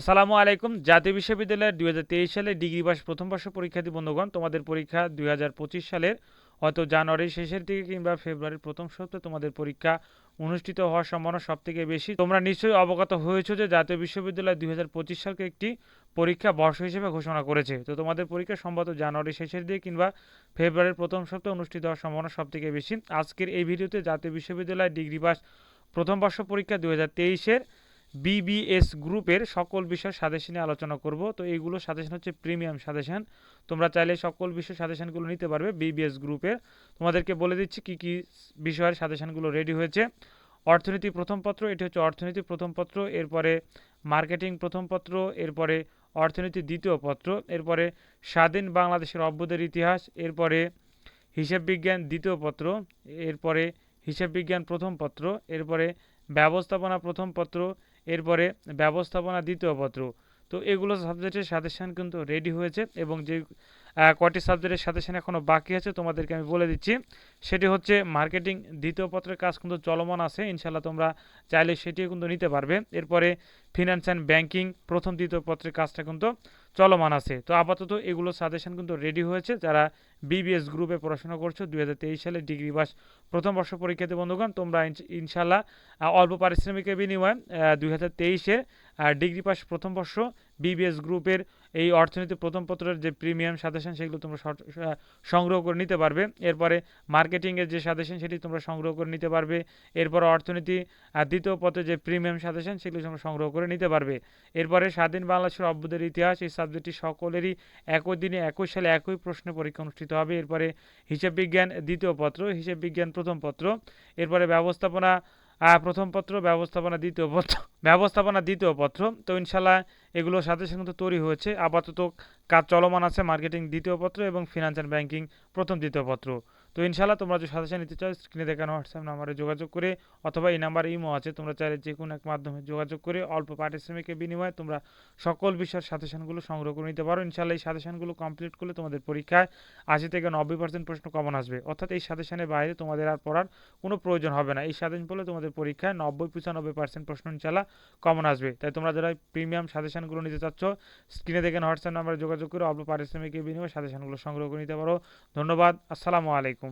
আসসালামু আলাইকুম। জাতীয় বিশ্ববিদ্যালয়ের দুই হাজার তেইশ সালে ডিগ্রি পাস প্রথম বর্ষ পরীক্ষার্থী বন্ধুগণ, তোমাদের পরীক্ষা দুই হাজার পঁচিশ সালের হয়তো জানুয়ারির শেষের দিকে কিংবা ফেব্রুয়ারির প্রথম সপ্তাহে তোমাদের পরীক্ষা অনুষ্ঠিত হওয়ার সম্ভাবনা সব থেকে বেশি। তোমরা নিশ্চয়ই অবগত হয়েছো যে জাতীয় বিশ্ববিদ্যালয় দুই হাজার পঁচিশ সালকে একটি পরীক্ষা বর্ষ হিসেবে ঘোষণা করেছে। তো তোমাদের পরীক্ষা সম্ভবত জানুয়ারি শেষের দিকে কিংবা ফেব্রুয়ারির প্রথম সপ্তাহে অনুষ্ঠিত হওয়ার সম্ভাবনা সব থেকে বেশি। আজকের এই ভিডিওতে জাতীয় বিশ্ববিদ্যালয় ডিগ্রি পাস প্রথম বর্ষ পরীক্ষা দুই হাজার তেইশের বিবিএস গ্রুপের সকল বিষয় সাজেশন আলোচনা করব। তো এইগুলো সাজেশন হচ্ছে প্রিমিয়াম সাজেশন। তোমরা চাইলে সকল বিষয় সাজেশনগুলো নিতে পারবে বিবিএস গ্রুপের। তোমাদেরকে বলে দিচ্ছি কি কি বিষয়ের সাজেশনগুলো রেডি হয়েছে। অর্থনীতি প্রথম পত্র, এটি হচ্ছে অর্থনীতি প্রথম পত্র, এরপরে মার্কেটিং প্রথম পত্র, এরপরে অর্থনীতি দ্বিতীয় পত্র, এরপরে স্বাধীন বাংলাদেশের অভ্যুদয়ের ইতিহাস, এরপরে হিসাব বিজ্ঞান দ্বিতীয় পত্র, এরপরে হিসাব বিজ্ঞান প্রথম পত্র, এরপরে ব্যবস্থাপনা প্রথম পত্র এরপরে ব্যবস্থাপনা দ্বিতীয় পত্র। তো এগুলো সাবজেক্টের সাজেশান কিন্তু রেডি হয়েছে এবং যে কয়টি সাবজেক্টের সাজেশন এখনও বাকি আছে তোমাদেরকে আমি বলে দিচ্ছি। সেটি হচ্ছে মার্কেটিং দ্বিতীয় পত্রের কাজ কিন্তু চলমান আছে ইনশাল্লাহ তোমরা চাইলে সেটিও কিন্তু নিতে পারবে। এরপরে ফিনান্স অ্যান্ড ব্যাংকিং প্রথম, দ্বিতীয় পত্রের কাজটা কিন্তু চলমান আছে। তো আপাতত এগুলো সাজেশন কিন্তু রেডি হয়েছে। যারা বিবিএস গ্রুপে পড়াশোনা করছ, দুই হাজার তেইশ সালে ডিগ্রি পাস প্রথম বর্ষ পরীক্ষাতে, বন্ধুগণ, তোমরা ইনশ- ইনশাল্লাহ অল্প পারিশ্রমিকের বিনিময়ে দুই হাজার তেইশে ডিগ্রি পাস প্রথম বর্ষ বিবিএস গ্রুপের এই অর্থনীতি প্রথম পত্রের যে প্রিমিয়াম সাজেশন সেগুলো তোমরা সংগ্রহ করে নিতে পারবে। এরপরে মার্কেটিংয়ের যে সাজেশন সেটি তোমরা সংগ্রহ করে নিতে পারবে। এরপর অর্থনীতি দ্বিতীয় পত্রে যে প্রিমিয়াম সাজেশন সেগুলো তোমরা সংগ্রহ করে নিতে পারবে। এরপরে স্বাধীন বাংলাদেশের অভ্যুদয়ের ইতিহাস, এই সাবজেক্টটি সকলেরই একই দিনে, একই সালে একই প্রশ্নে পরীক্ষা অনুষ্ঠিত হবে। এরপরে হিসাব বিজ্ঞান, দ্বিতীয় পত্র, হিসাব বিজ্ঞান প্রথম পত্র। এরপরে ব্যবস্থাপনা প্রথম পত্র, ব্যবস্থাপনা, দ্বিতীয় পত্র। ব্যবস্থাপনা, দ্বিতীয় পত্র। তো ইনশাল্লাহ এগুলো সাথে সাথে তৈরি হয়েছে। আপাতত কাজ চলমান আছে মার্কেটিং দ্বিতীয় পত্র এবং ফিনান্সিয়াল ব্যাংকিং প্রথম, দ্বিতীয় পত্র। তো ইনশাল্লাহ তোমরা যে সাজেশন নিতে চাও স্ক্রিনে দেখানো হোয়াটসঅ্যাপ নাম্বারে যোগাযোগ করে অথবা এই নাম্বারে ইমো আছে, তোমরা চাইলে যে কোনো এক মাধ্যমে যোগাযোগ করে অল্প পারিশ্রমিকের বিনিময়ে তোমরা সকল বিষয়ের সাজেশনগুলো সংগ্রহ করে নিতে পারো। ইনশাল্লাহ এই সাজেশনগুলো কমপ্লিট করলে তোমাদের পরীক্ষায় আশি থেকে নব্বই পার্সেন্ট প্রশ্ন কমন আসবে। অর্থাৎ এই সাজেশনের বাইরে তোমাদের আর পড়ার কোনো প্রয়োজন হবে না। এই সাজেশন পড়লে তোমাদের পরীক্ষায় নব্বই পঁচানব্বই পার্সেন্ট প্রশ্ন ইনশাল্লাহ কমন আসবে। তাই তোমরা যারা প্রিমিয়াম সাজেশনগুলো নিতে চাচ্ছ স্ক্রিনে দেখেন হোয়াটসঅ্যাপ নাম্বারে যোগাযোগ করে অল্প পারিশ্রমিকের বিনিময়ে সাজেশনগুলো সংগ্রহ করে নিতে পারো। ধন্যবাদ। আসসালামু আলাইকুম।